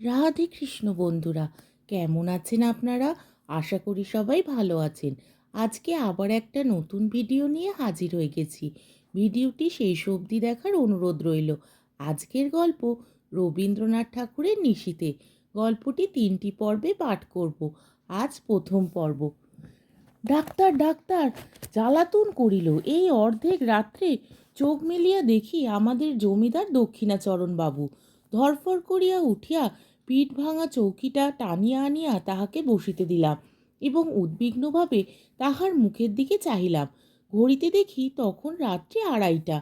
রাধে কৃষ্ণ বন্ধুরা, কেমন আছেন আপনারা? আশা করি সবাই ভালো আছেন। আজকে আবার একটা নতুন ভিডিও নিয়ে হাজির হয়ে গেছি। ভিডিওটি শেষ অবধি দেখার অনুরোধ রইল। আজকের গল্প রবীন্দ্রনাথ ঠাকুরের নিশীতে গল্পটি তিনটি পর্বে পাঠ করব। আজ প্রথম পর্ব। ডাক্তার ডাক্তার, জ্বালাতন করিল। এই অর্ধেক রাত্রে চোখ মেলিয়া দেখি আমাদের জমিদার দক্ষিণাচরণ বাবু ধরফর করিয়া উঠিয়া পিঠ ভাঙা চৌকিটা টানিয়া আনিয়া তাহাকে বসিতে দিলাম এবং উদ্বিগ্নভাবে তাহার মুখের দিকে চাহিলাম। ঘড়িতে দেখি তখন রাত্রি আড়াইটা।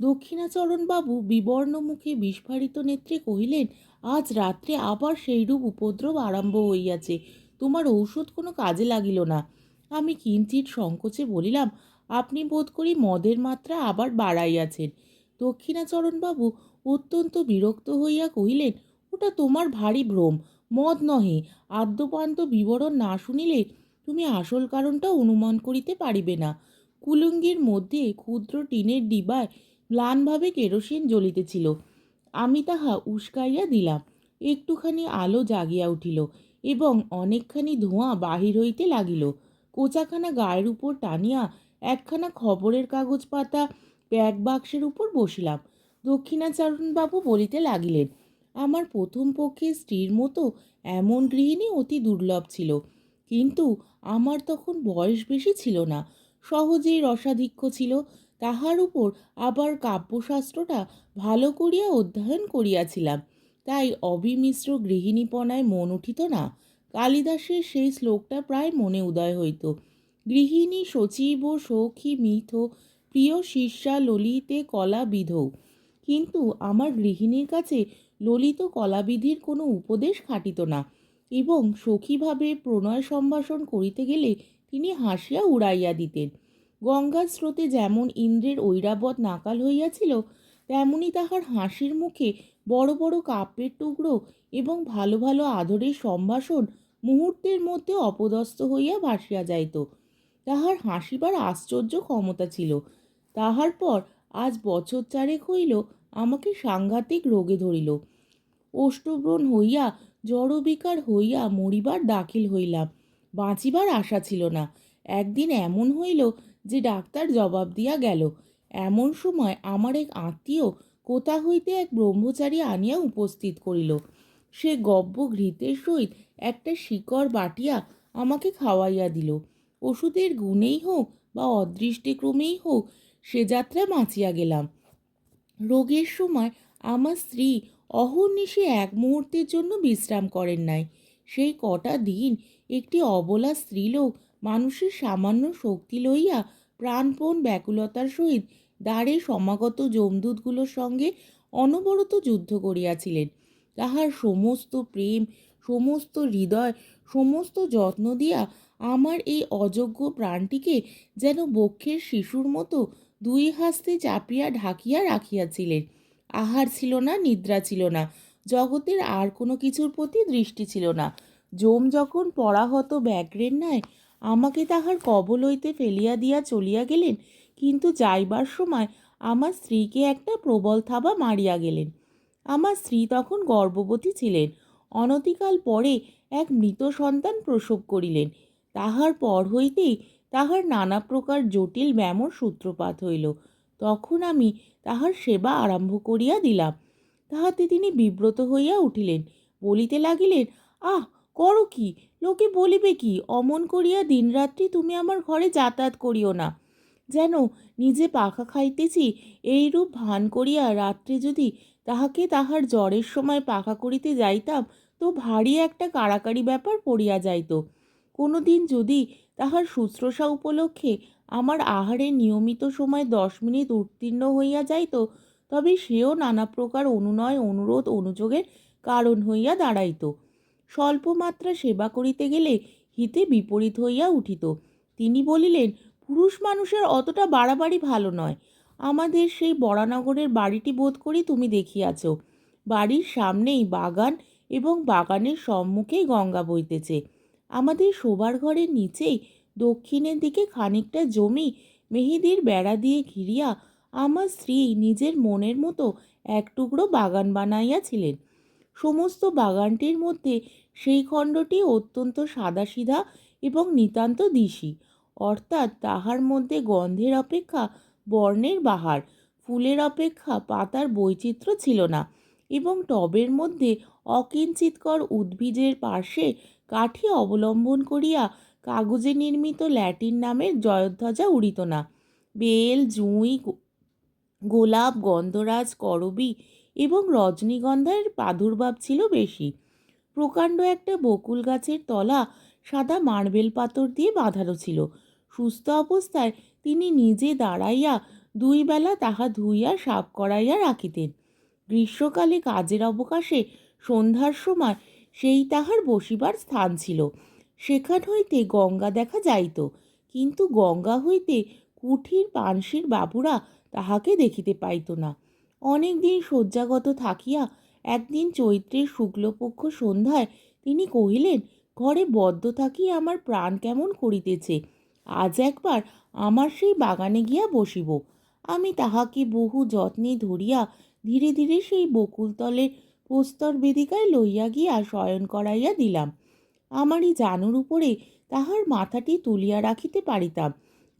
দক্ষিণাচরণবাবু বিবর্ণ মুখে বিস্ফারিত নেত্রে কহিলেন, আজ রাত্রে আবার সেইরূপ উপদ্রব আরম্ভ হইয়াছে। তোমার ঔষধ কোনো কাজে লাগিল না আমি কিঞ্চিত সংকোচে বলিলাম, আপনি বোধ করি মদের মাত্রা আবার বাড়াইয়াছেন দক্ষিণাচরণবাবু অত্যন্ত বিরক্ত হইয়া কহিলেন ওটা তোমার ভারী ভ্রম, মদ নহে। আদ্যপান্ত বিবরণ না শুনিলে তুমি আসল কারণটা অনুমান করিতে পারিবে না। কুলুঙ্গির মধ্যে ক্ষুদ্র টিনের ডিবায় ম্লানভাবে কেরোসিন জ্বলিতেছিল। আমি তাহা উস্কাইয়া দিলাম। একটুখানি আলো জাগিয়া উঠিল এবং অনেকখানি ধোঁয়া বাহির হইতে লাগিল। কোচাখানা গায়ের উপর টানিয়া একখানা খবরের কাগজ পাতা ব্যাগ বাক্সের উপর বসিলাম। দক্ষিণাচরণবাবু বলিতে লাগিলেন আমার প্রথম পক্ষে স্ত্রীর মতো এমন গৃহিণী অতি দুর্লভ ছিল। কিন্তু আমার তখন বয়স বেশি ছিল না। সহজেই রসাধিক্য ছিল। তাহার উপর আবার কাব্যশাস্ত্রটা ভালো করিয়া অধ্যয়ন করিয়াছিলাম। তাই অবিমিশ্র গৃহিণীপনায় মন উঠিত না। কালিদাসের সেই শ্লোকটা প্রায় মনে উদয় হইত। গৃহিণী সচিব, সখী, মিথ, প্রিয় শিষ্যা, ললিতে কলা বিধৌ কিন্তু আমার গৃহিণীর কাছে ললিত কলাবিধির কোনো উপদেশ খাটিত না এবং সখীভাবে প্রণয় সম্ভাষণ করিতে গেলে তিনি হাসিয়া উড়াইয়া দিতেন। গঙ্গার স্রোতে যেমন ইন্দ্রের ঐরাবত নাকাল হইয়াছিল, তেমনি তাহার হাসির মুখে বড় বড় কাপের টুকরো এবং ভালো ভালো আদরের সম্ভাষণ মুহূর্তের মধ্যে অপদস্থ হইয়া ভাসিয়া যাইত। তাহার হাসিবার আশ্চর্য ক্ষমতা ছিল। তাহার পর আজ বছর চারেক হইল আমাকে সাংঘাতিক রোগে ধরিল। অষ্টব্রণ হইয়া, জড়বিকার হইয়া মরিবার দাখিল হইলাম। বাঁচিবার আশা ছিল না। একদিন এমন হইল যে ডাক্তার জবাব দিয়া গেল, এমন সময় আমার এক আত্মীয় কোথা হইতে এক ব্রহ্মচারী আনিয়া উপস্থিত করিল। সে গব্য ঘৃতের সহিত একটা শিকড় বাটিয়া আমাকে খাওয়াইয়া দিল। ওষুধের গুণেই হোক বা অদৃষ্টিক্রমেই হোক, সে যাত্রা বাঁচিয়া গেলাম। রোগের সময় আমার স্ত্রী অহর্নিশে এক মুহূর্তের জন্য বিশ্রাম করেন নাই। সেই কটা দিন একটি অবলা স্ত্রীলোক মানুষের সামান্য শক্তি লইয়া প্রাণপণ ব্যাকুলতার সহিত দ্বারে সমাগত যমদূতগুলোর সঙ্গে অনবরত যুদ্ধ করিয়াছিলেন। তাহার সমস্ত প্রেম, সমস্ত হৃদয়, সমস্ত যত্ন দিয়া আমার এই অযোগ্য প্রাণটিকে যেন বক্ষের শিশুর মতো দুই হাস্তে চাপিয়া ঢাকিয়া রাখিয়াছিলেন। আহার ছিল না, নিদ্রা ছিল না। জগতের আর কোনো কিছুর প্রতি দৃষ্টি ছিল না। যম যখন পরাহত ব্যাঘ্রের ন্যায় আমাকে তাহার কবল হইতে ফেলিয়া দিয়া চলিয়া গেলেন, কিন্তু যাইবার সময় আমার স্ত্রীকে একটা প্রবল থাবা মারিয়া গেলেন। আমার স্ত্রী তখন গর্ভবতী ছিলেন। অনতিকাল পরে এক মৃত সন্তান প্রসব করিলেন। তাহার পর হইতেই তাহার নানা প্রকার জটিল ব্যামোর সূত্রপাত হইল। তখন আমি তাহার সেবা আরম্ভ করিয়া দিলাম। তাহাতে তিনি বিব্রত হইয়া উঠিলেন। বলিতে লাগিলেন, আহ, করো কি? লোকে বলিবে কি, অমন করিয়া দিনরাত্রি তুমি আমার ঘরে যাতায়াত করিও না। যেন নিজে পাখা খাইতেছি, এইরূপ ভান করিয়া রাত্রে যদি তাহাকে তাহার জ্বরের সময় পাখা করিতে যাইতাম, তো ভারী একটা কাড়াকাড়ি ব্যাপার পড়িয়া যাইত। কোনো দিন যদি তাহার শুশ্রূষা উপলক্ষে আমার আহারে নিয়মিত সময় দশ মিনিট উত্তীর্ণ হইয়া যাইত, তবে সেও নানা প্রকার অনুনয়, অনুরোধ, অনুযোগের কারণ হইয়া দাঁড়াইত। স্বল্প মাত্রা সেবা করিতে গেলে হিতে বিপরীত হইয়া উঠিত। তিনি বলিলেন, পুরুষ মানুষের অতটা বাড়াবাড়ি ভালো নয়। আমাদের সেই বরানগরের বাড়িটি বোধ করি তুমি দেখিয়াছ। বাড়ির সামনেই বাগান এবং বাগানের সম্মুখেই গঙ্গা বইতেছে। আমাদের শোবার ঘরের নিচেই দক্ষিণের দিকে খানিকটা জমি মেহেদির বেড়া দিয়ে ঘিরিয়া আমার স্ত্রী নিজের মনের মতো এক টুকরো বাগান বানাইয়াছিলেন। সমস্ত বাগানটির মধ্যে সেই খণ্ডটি অত্যন্ত সাদাসিধা এবং নিতান্ত দিশি। অর্থাৎ তাহার মধ্যে গন্ধের অপেক্ষা বর্ণের বাহার, ফুলের অপেক্ষা পাতার বৈচিত্র্য ছিল না এবং টবের মধ্যে অকিঞ্চিৎকর উদ্ভিদের পার্শ্বে কাঠি অবলম্বন করিয়া কাগজে নির্মিত ল্যাটিন নামের জয়ধ্বজা উড়িত না। বেল, জুঁই গোলাপ, গন্ধরাজ, করবি এবং রজনীগন্ধার প্রাদুর্ভাব ছিল বেশি। প্রকাণ্ড একটা বকুল গাছের তলা সাদা মার্বেল পাথর দিয়ে বাঁধানো ছিল। সুস্থ অবস্থায় তিনি নিজে দাঁড়াইয়া দুই বেলা তাহা ধুইয়া সাফ করাইয়া রাখিতেন। গ্রীষ্মকালে কাজের অবকাশে সন্ধ্যার সময় সেই তাহার বসিবার স্থান ছিল। সেখান হইতে গঙ্গা দেখা যাইত, কিন্তু গঙ্গা হইতে কুঠির পানসির বাবুরা তাহাকে দেখিতে পাইত না। অনেক দিন শয্যাগত থাকিয়া একদিন চৈত্রের শুক্লপক্ষ সন্ধ্যায় তিনি কহিলেন, ঘরে বদ্ধ থাকিয়া আমার প্রাণ কেমন করিতেছে? আজ একবার আমার সেই বাগানে গিয়া বসিব। আমি তাহাকে বহু যত্নে ধরিয়া ধীরে ধীরে সেই বকুলতলের প্রস্তর বেদিকায় লইয়া গিয়া শয়ন করাইয়া দিলাম। আমারই জানুর উপরে তাহার মাথাটি তুলিয়া রাখিতে পারিতাম।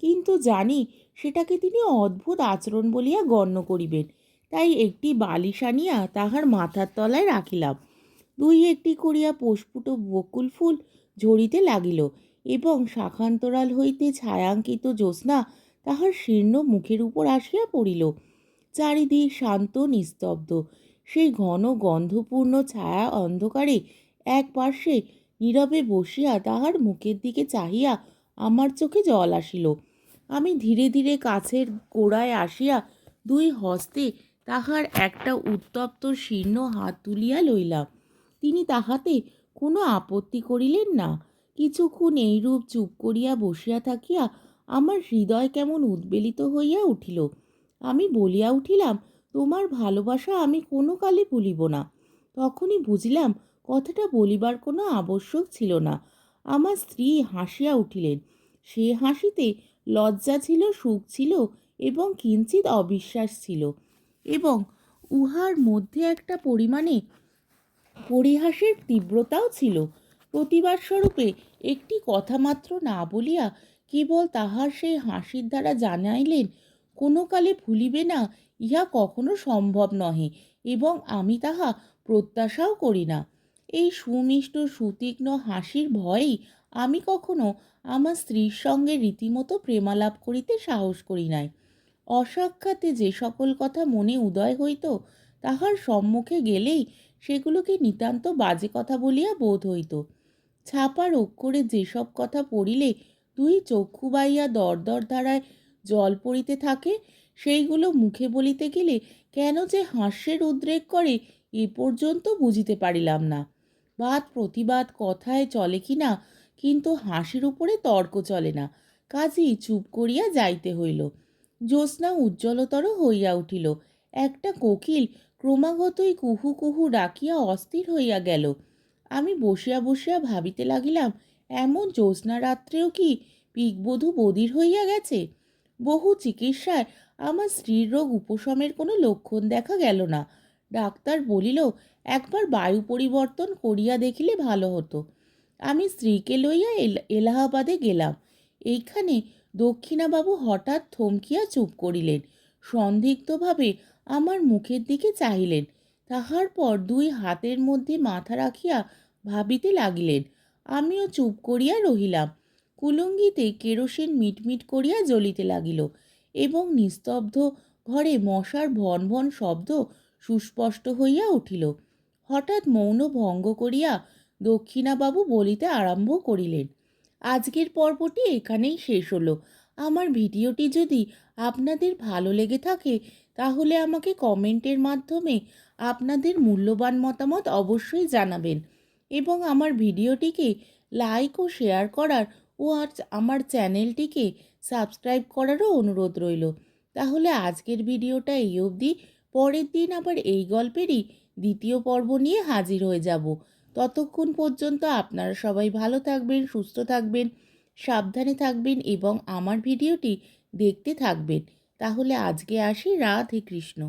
কিন্তু জানি সেটাকে তিনি অদ্ভুত আচরণ বলিয়া গণ্য করিবেন। তাই একটি বালিশ আনিয়া তাহার মাথার তলায় রাখিলাম। দুই একটি করিয়া পোষ্পুট বকুল ফুল ঝরিতে লাগিল এবং শাখান্তরাল হইতে ছায়াঙ্কিত জ্যোৎস্না তাহার শীর্ণ মুখের উপর আসিয়া পড়িল। চারিদিক শান্ত, নিস্তব্ধ। সেই ঘন গন্ধপূর্ণ ছায়া অন্ধকারে এক পার্শ্বে নীরবে বসিয়া তাহার মুখের দিকে চাহিয়া আমার চোখে জল আসিল। আমি ধীরে ধীরে কাছের গোড়ায় আসিয়া দুই হস্তে তাহার একটা উত্তপ্ত শীর্ণ হাত তুলিয়া লইলাম। তিনি তাহাতে কোনো আপত্তি করিলেন না। কিছুক্ষণ এইরূপ চুপ করিয়া বসিয়া থাকিয়া আমার হৃদয় কেমন উদ্বেলিত হইয়া উঠিল। আমি বলিয়া উঠিলাম তোমার ভালোবাসা আমি কোনো কালে ভুলিব না। তখনই বুঝলাম কথাটা বলিবার কোনো আবশ্যক ছিল না। আমার স্ত্রী হাসিয়া উঠিলেন। সে হাসিতে লজ্জা ছিল, সুখ ছিল এবং কিঞ্চিত অবিশ্বাস ছিল এবং উহার মধ্যে একটা পরিমাণে পরিহাসের তীব্রতাও ছিল। প্রতিবাদ স্বরূপে একটি কথা মাত্র না বলিয়া কেবল তাহার সেই হাসির দ্বারা জানাইলেন কোনো কালে ভুলিবে না, ইহা কখনো সম্ভব নহে এবং আমি তাহা প্রত্যাশাও করি না। এই সুমিষ্ট, সুতীক্ষ্ণ হাসির ভয়েই আমি কখনো আমার স্ত্রীর সঙ্গে রীতিমতো প্রেমালাপ করিতে সাহস করি নাই। অসাক্ষাতে যে সকল কথা মনে উদয় হইত, তাহার সম্মুখে গেলেই সেগুলোকে নিতান্ত বাজে কথা বলিয়া বোধ হইত। ছাপার অক্ষরে যেসব কথা পড়িলে দুই চক্ষু বাইয়া দরদর ধারায় জল পড়িতে থাকে, সেইগুলো মুখে বলিতে গেলে কেন যে হাস্যের উদ্রেক করে এ পর্যন্ত বুঝিতে পারিলাম না। বাদ প্রতিবাদ কথায় চলে কি না, কিন্তু হাসির উপরে তর্ক চলে না। কাজেই চুপ করিয়া যাইতে হইল। জ্যোৎস্না উজ্জ্বলতর হইয়া উঠিল। একটা কোকিল ক্রমাগতই কুহু কুহু ডাকিয়া অস্থির হইয়া গেল। আমি বসিয়া বসিয়া ভাবিতে লাগিলাম, এমন জ্যোৎস্না রাত্রেও কি পিকবধূ বধির হইয়া গেছে? বহু চিকিৎসায় আমার স্ত্রীর রোগ উপশমের কোনো লক্ষণ দেখা গেল না। ডাক্তার বলিল, একবার বায়ু পরিবর্তন করিয়া দেখিলে ভালো হতো। আমি স্ত্রীকে লইয়া এলাহাবাদে গেলাম। এইখানে দক্ষিণাবাবু হঠাৎ থমকিয়া চুপ করিলেন। সন্দিগ্ধভাবে আমার মুখের দিকে চাহিলেন। তাহার পর দুই হাতের মধ্যে মাথা রাখিয়া ভাবিতে লাগিলেন। আমিও চুপ করিয়া রহিলাম। কুলুঙ্গিতে কেরোসিন মিটমিট করিয়া জ্বলিতে লাগিল এবং নিস্তব্ধ ঘরে মশার ভন ভন শব্দ সুস্পষ্ট হইয়া উঠিল। হঠাৎ মৌন ভঙ্গ করিয়া দক্ষিণাবাবু বলিতে আরম্ভ করিলেন, আজকের পর্বটি এখানেই শেষ হলো। আমার ভিডিওটি যদি আপনাদের ভালো লেগে থাকে, তাহলে আমাকে কমেন্টের মাধ্যমে আপনাদের মূল্যবান মতামত অবশ্যই জানাবেন এবং আমার ভিডিওটিকে লাইক ও শেয়ার করার ও আর আমার চ্যানেলটিকে সাবস্ক্রাইব করারও অনুরোধ রইল। তাহলে আজকের ভিডিওটা এই অবধি। পরের দিন আবার এই গল্পেরই দ্বিতীয় পর্ব নিয়ে হাজির হয়ে যাব। ততক্ষণ পর্যন্ত আপনারা সবাই ভালো থাকবেন, সুস্থ থাকবেন, সাবধানে থাকবেন এবং আমার ভিডিওটি দেখতে থাকবেন। তাহলে আজকে আসি রাধে কৃষ্ণ।